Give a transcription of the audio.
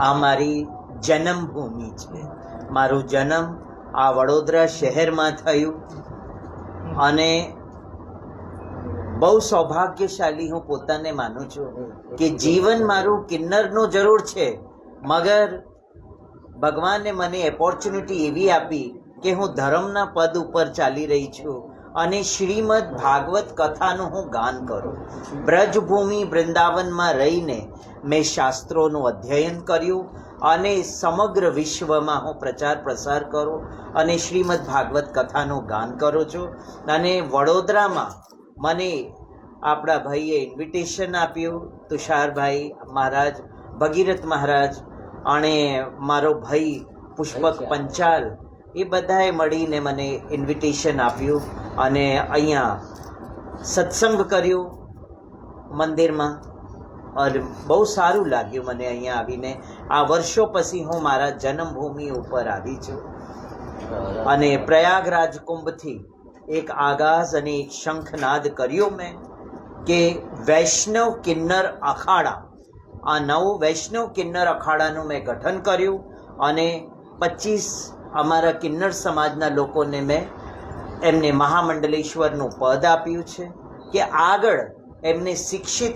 આ મારી જન્મભૂમિ છે. મારું જન્મ આ વડોદરા શહેરમાં થયું અને બહુ સૌભાગ્યશાળી હું પોતાને માનું છું કે જીવન મારું કિન્નરનું જરૂર છે. મગર ભગવાને મને ઓપોર્ચ્યુનિટી એવી આપી કે હું ધર્મના પદ ઉપર ચાલી રહી છું. અને શ્રીમદ ભાગવત કથાનું હું ગાન કરું. બ્રજભૂમિ વૃંદાવનમાં રહીને મેં શાસ્ત્રોનું અધ્યયન કર્યું અને સમગ્ર વિશ્વમાં હું પ્રચાર પ્રસાર કરું અને શ્રીમદ ભાગવત કથાનું ગાન કરું છું. અને વડોદરામાં મને આપણા ભાઈએ ઇન્વિટેશન આપ્યું તુષારભાઈ મહારાજ ભગીરથ મહારાજ અને મારો ભાઈ પુષ્પક પંચાલ એ બધાએ મળીને મને ઇન્વિટેશન આપ્યું અને અહીંયા સત્સંગ કર્યો મંદિરમાં અને બહુ સારું લાગ્યું મને અહીંયા આવીને. આ વર્ષો પછી હું મારા જન્મભૂમિ ઉપર આવી છું. અને પ્રયાગરાજ કુંભથી એક આગાઝ અને એક શંખનાદ કર્યો મેં કે વૈષ્ણવ કિન્નર અખાડા, આ નવું વૈષ્ણવ કિન્નર અખાડાનું મેં ગઠન કર્યું અને પચીસ અમારા કિન્નર સમાજના લોકોને મેં એમને મહામંડલેશ્વરનું પદ આપ્યું છે કે આગળ એમને શિક્ષિત